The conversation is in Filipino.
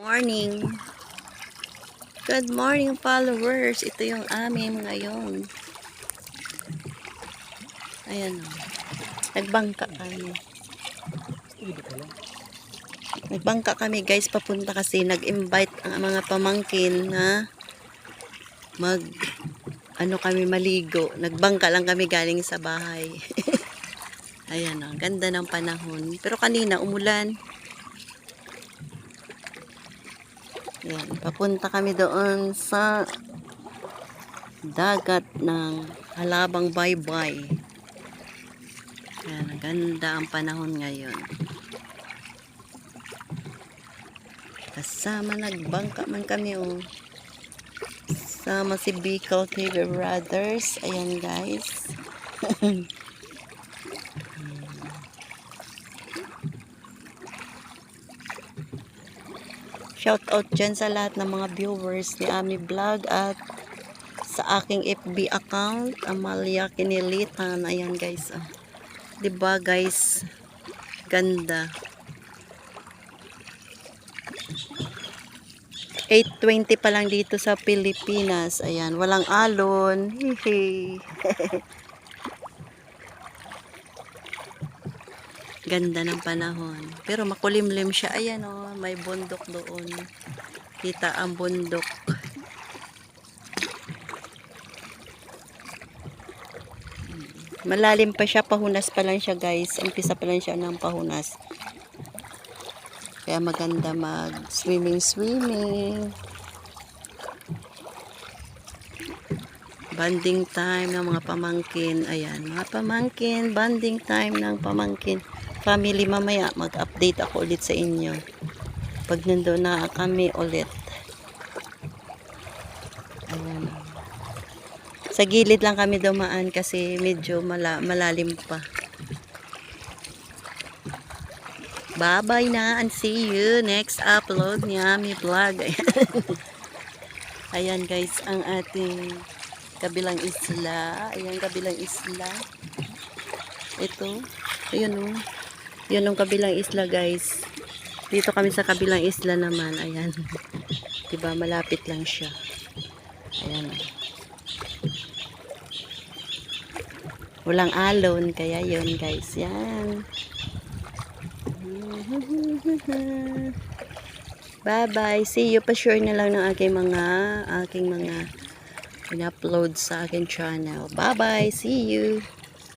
Morning. Good morning followers. Ito yung amin ngayon. Ayan. Nagbangka kami. Nagbangka kami guys papunta kasi nag-invite ang mga pamangkin na mag ano kami maligo. Nagbangka lang kami galing sa bahay. Ayan o. Ganda ng panahon. Pero kanina umulan. Yan, papunta kami doon sa dagat ng Halabang Baybay. Yan, ganda ang panahon ngayon. Kasama nagbangka man kami oh. Sama si Bicol TV Brothers. Ayan guys. Shout out dyan sa lahat ng mga viewers ni Ami Vlog at sa aking FB account, Amalia Kinilitan. Ayan guys. Oh. 'Di ba guys? Ganda. 8.20 pa lang dito sa Pilipinas. Ayan, walang alon. Hihi. Ganda ng panahon. Pero makulimlim siya. Ayan oh, may bundok doon. Kita ang bundok. Malalim pa siya, pahunas pa lang siya guys. Umpisa pa lang siya ng pahunas. Kaya maganda mag swimming swimming. Banding time ng mga pamangkin. Ayan, mga pamangkin, banding time ng pamangkin. Family mamaya, mag-update ako ulit sa inyo. Pag nandun na kami ulit. Ayan. Sa gilid lang kami dumaan kasi medyo mala malalim pa. Bye-bye na and see you next upload ni Ami Vlog. Ayan guys, ang ating kabilang isla. Ayan, kabilang isla. Ito. Ayan o. Yun ang kabilang isla guys. Dito kami sa kabilang isla naman. Ayan. diba, malapit lang siya. Ayan. Walang alon, kaya yun guys. Yan. Bye-bye. See you. Pa-share na lang ng aking mga aking mga in-upload sa aking channel. Bye-bye. See you.